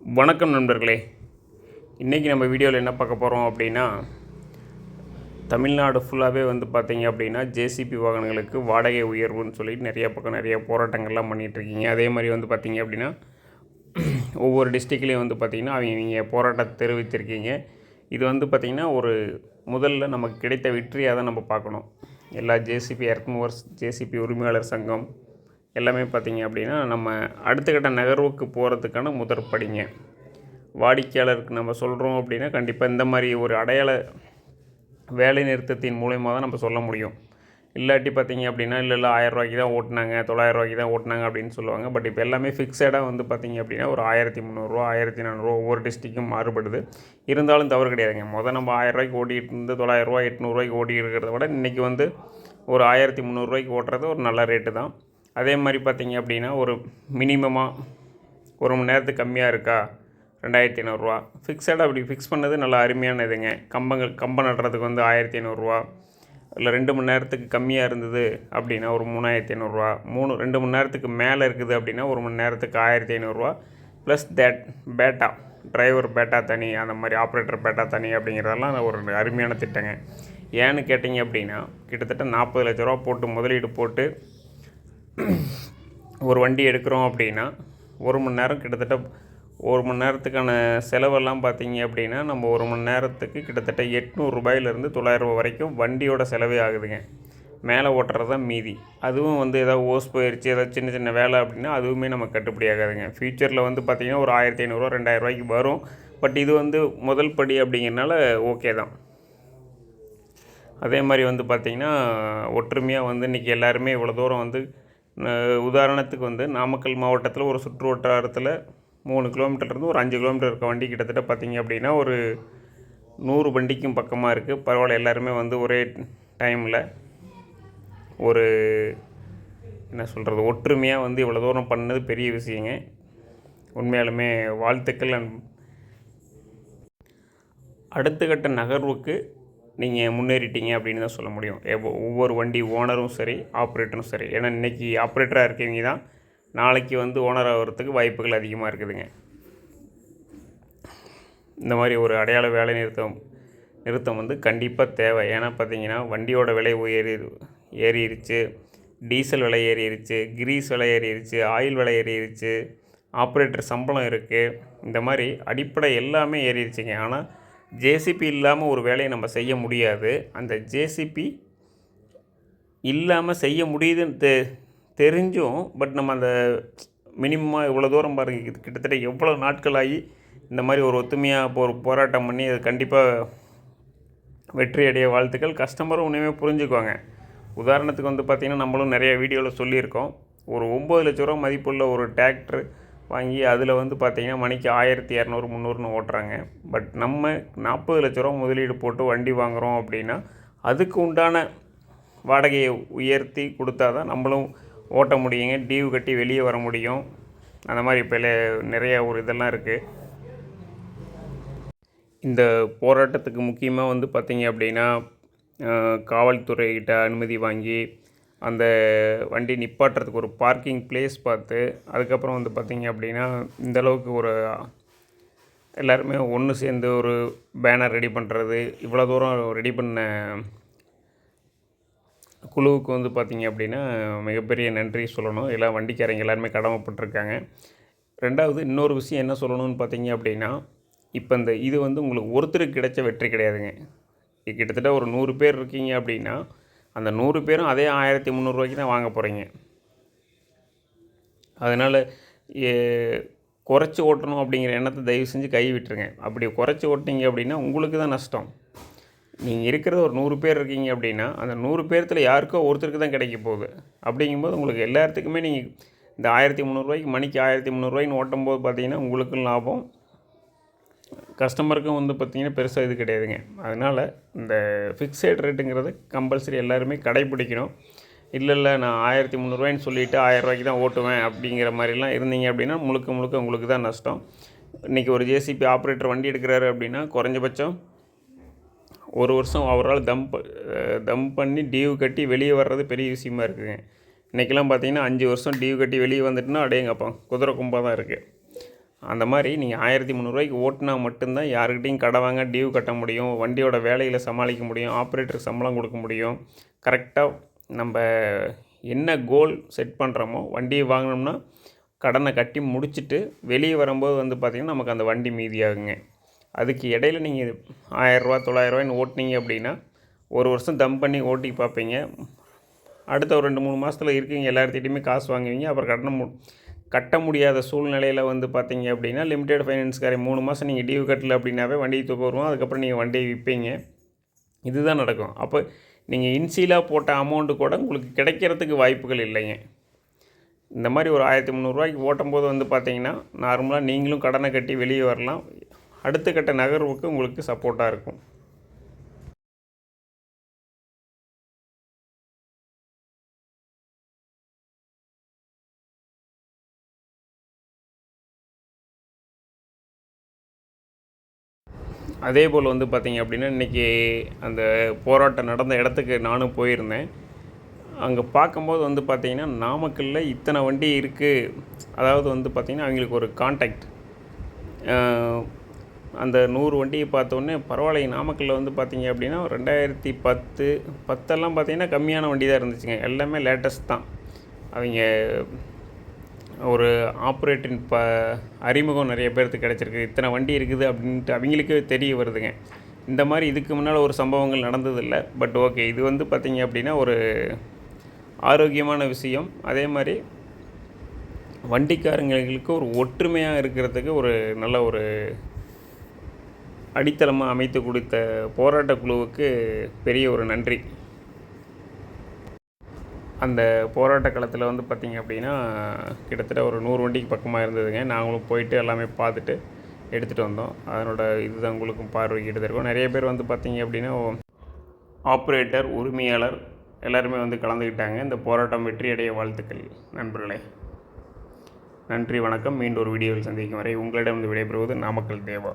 வணக்கம் நண்பர்களே. இன்றைக்கி நம்ம வீடியோவில் என்ன பார்க்க போகிறோம் அப்படின்னா தமிழ்நாடு ஃபுல்லாகவே வந்து பார்த்தீங்க அப்படின்னா ஜேசிபி வாகனங்களுக்கு வாடகை உயர்வுன்னு சொல்லி நிறைய பக்கம் நிறைய போராட்டங்கள்லாம் பண்ணிகிட்ருக்கீங்க அதே மாதிரி வந்து பார்த்தீங்க அப்படின்னா ஒவ்வொரு டிஸ்ட்ரிக்ட்லேயும் வந்து பார்த்திங்கன்னா அவங்க நீங்கள் போராட்டத்தை தெரிவித்திருக்கீங்க. இது வந்து பார்த்திங்கன்னா ஒரு முதல்ல நமக்கு கிடைத்த வெற்றியாக தான் நம்ம பார்க்கணும். எல்லா ஜேசிபி எர்க்மோவர்ஸ் ஜேசிபி உரிமையாளர் சங்கம் எல்லாமே பார்த்தீங்க அப்படின்னா நம்ம அடுத்த கட்ட நகர்வுக்கு போகிறதுக்கான முதற்படிங்க வாடிக்கையாளருக்கு நம்ம சொல்கிறோம் அப்படின்னா கண்டிப்பாக இந்த மாதிரி ஒரு அடையாள வேலை நிறுத்தத்தின் மூலயமா தான் நம்ம சொல்ல முடியும். இல்லாட்டி பார்த்தீங்க அப்படின்னா இல்லை இல்லை ஆயிரரூவாய்க்கு தான் ஓட்டினாங்க தொள்ளாயிரரூவாய்க்கு தான் ஓட்டினாங்க அப்படின்னு சொல்லுவாங்க. பட் இப்போ எல்லாமே ஃபிக்ஸடாக வந்து பார்த்தீங்க அப்படின்னா ஒரு ஆயிரத்தி முந்நூறுரூவா ஆயிரத்தி நானூறுரூவா ஒவ்வொரு டிஸ்ட்ரிக்கும் மாறுபடுது. இருந்தாலும் தவறு கிடையாதுங்க. மொதல் நம்ம ஆயிரரூவாய்க்கு ஓட்டிகிட்டு இருந்து தொள்ளாயிரரூவா எட்நூறுரூவாய்க்கு ஓட்டிகிட்டு இருக்கிறத விட இன்றைக்கி வந்து ஒரு ஆயிரத்தி முந்நூறுரூவாய்க்கு ஓட்டுறது ஒரு நல்ல ரேட்டு தான். அதே மாதிரி பார்த்தீங்க அப்படின்னா ஒரு மினிமமாக ஒரு மணி நேரத்துக்கு கம்மியாக இருக்கா? ரெண்டாயிரத்தி ஐநூறுரூவா. ஃபிக்ஸடாக அப்படி ஃபிக்ஸ் பண்ணது நல்லா அருமையான இதுங்க. கம்பங்கள் கம்பம் நடுறதுக்கு வந்து ஆயிரத்தி ஐநூறுரூவா. இல்லை ரெண்டு மணி நேரத்துக்கு கம்மியாக இருந்தது அப்படின்னா ஒரு மூணாயிரத்தி ஐநூறுரூவா. மூணு ரெண்டு மணி நேரத்துக்கு மேலே இருக்குது அப்படின்னா ஒரு மணி நேரத்துக்கு ஆயிரத்தி ஐநூறுரூவா. Plus that batta driver batta தனி அந்த மாதிரி ஆப்ரேட்டர் பேட்டா தனி அப்படிங்கிறதெல்லாம் ஒரு அருமையான திட்டங்க. ஏன்னு கேட்டிங்க அப்படின்னா கிட்டத்தட்ட நாற்பது லட்ச ரூபா போட்டு முதலீடு போட்டு ஒரு வண்டி எடுக்கிறோம் அப்படின்னா ஒரு மணி நேரம் கிட்டத்தட்ட ஒரு மணி நேரத்துக்கான செலவெல்லாம் பார்த்தீங்க அப்படின்னா நம்ம ஒரு மணி நேரத்துக்கு கிட்டத்தட்ட எட்நூறுரூபாயிலேருந்து தொள்ளாயிரரூபா வரைக்கும் வண்டியோட செலவே ஆகுதுங்க. மேலே ஓட்டுறது தான் மீதி. அதுவும் வந்து ஏதாவது ஓஸ் போயிடுச்சு ஏதாவது சின்ன சின்ன வேலை அப்படின்னா அதுவுமே நமக்கு கட்டுப்படி ஆகாதுங்க. ஃப்யூச்சரில் வந்து பார்த்திங்கன்னா ஒரு ஆயிரத்தி ஐநூறுரூவா ரெண்டாயிரரூவாய்க்கு வரும். பட் இது வந்து முதல் படி அப்படிங்கிறனால ஓகே தான். அதே மாதிரி வந்து பார்த்திங்கன்னா ஒற்றுமையாக வந்து இன்றைக்கி எல்லாருமே இவ்வளோ தூரம் வந்து உதாரணத்துக்கு வந்து நாமக்கல் மாவட்டத்தில் ஒரு சுற்று வட்டாரத்தில் மூணு கிலோமீட்டர்லேருந்து ஒரு அஞ்சு கிலோமீட்டர் இருக்க வண்டி கிட்டத்தட்ட பார்த்திங்க அப்படின்னா ஒரு நூறு வண்டிக்கும் பக்கமாக இருக்குது பரவாயில்ல எல்லாருமே வந்து ஒரே டைமில் ஒரு என்ன சொல்கிறது ஒற்றுமையாக வந்து இவ்வளோ தூரம் பண்ணது பெரிய விஷயங்க. உண்மையாலுமே வாழ்த்துக்கள் அடுத்த கட்ட நகர்வுக்கு நீங்கள் முன்னேறிட்டீங்க அப்படின்னு தான் சொல்ல முடியும். எவ்வளோ ஒவ்வொரு வண்டி ஓனரும் சரி ஆப்ரேட்டரும் சரி. ஏன்னா இன்றைக்கி ஆப்ரேட்டராக இருக்கீங்க தான் நாளைக்கு வந்து ஓனர் ஆகிறதுக்கு வாய்ப்புகள் அதிகமாக இருக்குதுங்க. இந்த மாதிரி ஒரு அடையாள வேலை நிறுத்தம் நிறுத்தம் வந்து கண்டிப்பாக தேவை. ஏன்னா பார்த்தீங்கன்னா வண்டியோட விலை உயரி ஏறிடுச்சு டீசல் விலை ஏறிடுச்சு கிரீஸ் விலை ஏறிடுச்சு ஆயில் விலை ஏறிடுச்சு ஆப்ரேட்டர் சம்பளம் இருக்குது இந்த மாதிரி அடிப்படை எல்லாமே ஏறிடுச்சுங்க ஆனால் ஜேசிபி இல்லாமல் ஒரு வேலையை நம்ம செய்ய முடியாது. அந்த ஜேசிபி இல்லாமல் செய்ய முடியுதுன்னு தெ தெரிஞ்சும் பட் நம்ம அந்த மினிமமாக இவ்வளோ தூரம் பாருங்க கிட்டத்தட்ட எவ்வளோ நாட்கள் ஆகி இந்த மாதிரி ஒரு ஒத்துமையாக இப்போ ஒரு போராட்டம் பண்ணி அது கண்டிப்பாக வெற்றி அடைய வாழ்த்துக்கள். கஸ்டமரும் உண்மையுமே புரிஞ்சுக்குவாங்க. உதாரணத்துக்கு வந்து பார்த்திங்கன்னா நம்மளும் நிறைய வீடியோவில் சொல்லியிருக்கோம். ஒரு ஒம்பது லட்ச ரூபா மதிப்புள்ள ஒரு டிராக்டர் வாங்கி அதில் வந்து பார்த்திங்கன்னா மணிக்கு ஆயிரத்தி இரநூறு முந்நூறுன்னு ஓட்டுறாங்க. பட் நம்ம நாற்பது லட்ச ரூபா முதலீடு போட்டு வண்டி வாங்குகிறோம் அப்படின்னா அதுக்கு உண்டான வாடகையை உயர்த்தி கொடுத்தா தான் நம்மளும் ஓட்ட முடியுங்க டியூ கட்டி வெளியே வர முடியும். அந்த மாதிரி இப்போ நிறைய ஒரு இதெல்லாம் இருக்குது இந்த போராட்டத்துக்கு முக்கியமாக வந்து பார்த்திங்க அப்படின்னா காவல்துறைகிட்ட அனுமதி வாங்கி அந்த வண்டி நிப்பாட்டுறதுக்கு ஒரு பார்க்கிங் பிளேஸ் பார்த்து அதுக்கப்புறம் வந்து பார்த்திங்க அப்படின்னா இந்த அளவுக்கு ஒரு எல்லாருமே ஒன்று சேர்ந்து ஒரு பேனர் ரெடி பண்ணுறது இவ்வளோ தூரம் ரெடி பண்ண குழுவுக்கு வந்து பார்த்திங்க அப்படின்னா மிகப்பெரிய நன்றி சொல்லணும். எல்லாம் வண்டிக்காரங்க எல்லாருமே கடமைப்பட்டிருக்காங்க. ரெண்டாவது இன்னொரு விஷயம் என்ன சொல்லணும்னு பார்த்தீங்க அப்படின்னா இப்போ இந்த இது வந்து உங்களுக்கு ஒருத்தருக்கு கிடைச்ச வெற்றி கிடையாதுங்க. இது கிட்டத்தட்ட ஒரு நூறு பேர் இருக்கீங்க அப்படின்னா அந்த நூறு பேரும் அதே ஆயிரத்தி முந்நூறுரூவாய்க்கு தான் வாங்க போகிறீங்க அதனால் குறைச்சி ஓட்டணும் அப்படிங்கிற எண்ணத்தை தயவு செஞ்சு கை விட்டுருங்க. அப்படி குறைச்சி ஓட்டினீங்க அப்படின்னா உங்களுக்கு தான் நஷ்டம். நீங்கள் இருக்கிறது ஒரு நூறு பேர் இருக்கீங்க அப்படின்னா அந்த நூறு பேர்த்தில் யாருக்கோ ஒருத்தருக்கு தான் கிடைக்க போகுது. அப்படிங்கும்போது உங்களுக்கு எல்லாத்துக்குமே நீங்கள் இந்த ஆயிரத்தி முந்நூறுரூவாய்க்கு மணிக்கு ஆயிரத்தி முந்நூறுரூவாய்ன்னு ஓட்டும்போது பார்த்தீங்கன்னா உங்களுக்கும் லாபம் கஸ்டமருக்கும் வந்து பார்த்திங்கன்னா பெருசாக இது கிடையாதுங்க. அதனால் இந்த ஃபிக்ஸட் ரேட்டுங்கிறது கம்பல்சரி எல்லாருமே கடைப்பிடிக்கணும் இல்லை இல்லை நான் ஆயிரத்தி முந்நூறுரூவாய்ன்னு சொல்லிவிட்டு ஆயிரரூவாய்க்கு தான் ஓட்டுவேன் அப்படிங்கிற மாதிரிலாம் இருந்தீங்க அப்படின்னா முழுக்க முழுக்க உங்களுக்கு தான் நஷ்டம். இன்றைக்கி ஒரு ஜேசிபி ஆப்ரேட்டர் வண்டி எடுக்கிறாரு அப்படின்னா குறைஞ்சபட்சம் ஒரு வருஷம் அவரால் தம் தம் பண்ணி டியூ கட்டி வெளியே வர்றது பெரிய விஷயமா இருக்குதுங்க இன்றைக்கெல்லாம் பார்த்தீங்கன்னா அஞ்சு வருஷம் டியூ கட்டி வெளியே வந்துட்டுனா அடையங்கப்பா குதிரை கும்பாக தான் இருக்குது அந்த மாதிரி நீங்கள் ஆயிரத்தி முந்நூறுரூவாய்க்கு ஓட்டினா மட்டும்தான் யாருக்கிட்டையும் கடை வாங்க டியூ கட்ட முடியும் வண்டியோட வேலையில் சமாளிக்க முடியும் ஆப்ரேட்டருக்கு சம்பளம் கொடுக்க முடியும். கரெக்டாக நம்ம என்ன கோல் செட் பண்ணுறோமோ வண்டியை வாங்கினோம்னா கடனை கட்டி முடிச்சுட்டு வெளியே வரும்போது வந்து பார்த்திங்கன்னா நமக்கு அந்த வண்டி மீதியாகுங்க. அதுக்கு இடையில நீங்கள் ஆயரூவா தொள்ளாயிரரூவான்னு ஓட்டினீங்க அப்படின்னா ஒரு வருஷம் தம் பண்ணி ஓட்டி பார்ப்பீங்க. அடுத்த ஒரு ரெண்டு மூணு மாதத்துல இருக்கீங்க எல்லார்த்திட்டையுமே காசு வாங்குவீங்க அப்புறம் கடனை மு கட்ட முடியாத சூழ்நிலையில் வந்து பார்த்தீங்க அப்படின்னா லிமிடெட் ஃபைனான்ஸ்காரை மூணு மாதம் நீங்கள் டியூ கட்டல அப்படின்னாவே வண்டியை தூக்க வருவோம். அதுக்கப்புறம் நீங்கள் வண்டியை விற்பீங்க இதுதான் நடக்கும். அப்போ நீங்கள் இன்சீலாக போட்ட அமௌண்ட்டு கூட உங்களுக்கு கிடைக்கிறதுக்கு வாய்ப்புகள் இல்லைங்க. இந்த மாதிரி ஒரு ஆயிரத்தி முந்நூறுரூவாய்க்கு ஓட்டும்போது வந்து பார்த்தீங்கன்னா நார்மலாக நீங்களும் கடனை கட்டி வெளியே வரலாம். அடுத்த கட்ட நகர்வுக்கு உங்களுக்கு சப்போர்ட்டாக இருக்கும். அதே போல் வந்து பார்த்திங்க அப்படின்னா இன்றைக்கி அந்த போராட்டம் நடந்த இடத்துக்கு நானும் போயிருந்தேன். அங்கே பார்க்கும்போது வந்து பார்த்திங்கன்னா நாமக்கல்லில் இத்தனை வண்டி இருக்குது அதாவது வந்து பார்த்திங்கன்னா அவங்களுக்கு ஒரு கான்டாக்ட் அந்த நூறு வண்டியை பார்த்தோன்னே பரவாயில்ல நாமக்கல்லில் வந்து பார்த்திங்க அப்படின்னா ரெண்டாயிரத்தி பத்து பத்தெல்லாம் பார்த்தீங்கன்னா கம்மியான வண்டி தான் இருந்துச்சுங்க. எல்லாமே லேட்டஸ்ட் தான். அவங்க ஒரு ஆப்ரேட்டின் ப அறிமுகம் நிறைய பேர்த்துக்கு கிடச்சிருக்கு. இத்தனை வண்டி இருக்குது அப்படின்ட்டு அவங்களுக்கே தெரிய வருதுங்க. இந்த மாதிரி இதுக்கு முன்னால் ஒரு சம்பவங்கள் நடந்ததில்லை. பட் ஓகே இது வந்து பார்த்திங்க அப்படின்னா ஒரு ஆரோக்கியமான விஷயம். அதே மாதிரி வண்டிக்காரங்களுக்கு ஒரு ஒற்றுமையாக இருக்கிறதுக்கு ஒரு நல்ல ஒரு அடித்தளமாக அமைத்து கொடுத்த போராட்ட குழுவுக்கு பெரிய ஒரு நன்றி. அந்த போராட்ட களத்தில் வந்து பார்த்திங்க அப்படின்னா கிட்டத்தட்ட ஒரு நூறு வண்டிக்கு பக்கமாக இருந்ததுங்க. நாங்களும் போயிட்டு எல்லாமே பார்த்துட்டு எடுத்துகிட்டு வந்தோம். அதனோட இதுதான் உங்களுக்கும் பார்வைக்கு எடுத்துருக்கோம் நிறைய பேர் வந்து பார்த்திங்க அப்படின்னா ஆப்ரேட்டர் உரிமையாளர் எல்லாருமே வந்து கலந்துக்கிட்டாங்க இந்த போராட்டம் வெற்றியடைய வாழ்த்துக்கள் நண்பர்களே. நன்றி வணக்கம். மீண்டும் ஒரு வீடியோவில் சந்திக்கும் வரை உங்களிடம் வந்து விடைபெறுவது நாமக்கல் தேவா.